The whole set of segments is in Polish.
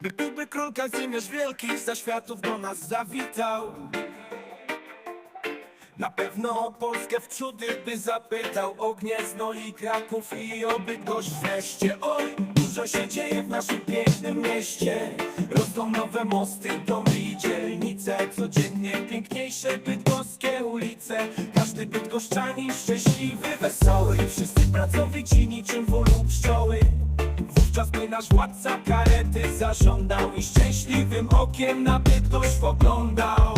By byłby król Kazimierz Wielki za światów do nas zawitał. Na pewno o Polskę w cudy by zapytał. O Gniezno i Kraków i o Bydgoszcz wreszcie Oj, dużo się dzieje w naszym pięknym mieście. Rosną nowe mosty, domy i dzielnice. Codziennie piękniejsze bydgoskie ulice. Każdy bydgoszczanin szczęśliwy, wesoły. Wszyscy pracowici niczym wolu pszczoły Wówczas by nasz władca karety zażądał I szczęśliwym okiem na Bydgoszcz poglądał.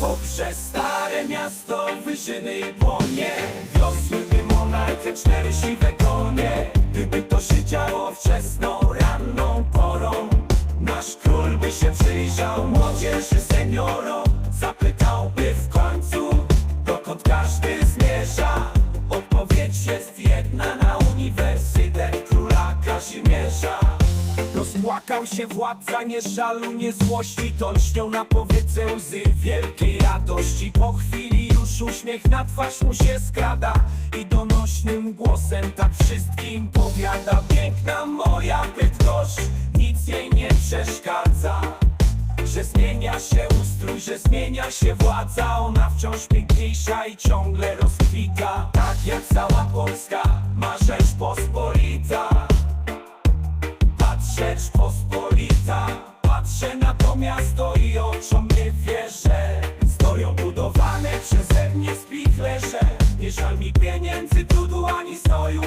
Poprzez stare miasto wyżyny i płonie. Wiosły by monarchy cztery siwe konie. Gdyby to się działo wczesną, ranną porą Nasz król by się przyjrzał młodzieży seniorom. Zapytałby w końcu, dokąd każdy zmierza Rozpłakał się władca, nie żalu, nie złości To lśnią na powiece łzy wielkiej radości. Po chwili już uśmiech na twarz mu się skrada I donośnym głosem tak wszystkim powiada Piękna moja Bydgoszcz, nic jej nie przeszkadza że zmienia się ustrój, że zmienia się władza. Ona wciąż piękniejsza i ciągle rozkwita Tak jak cała Polska Rzeczpospolita. Patrzę na to miasto i oczom nie wierzę. Stoją budowane przeze mnie spichlerze. Nie żal mi pieniędzy, trudu ani snoju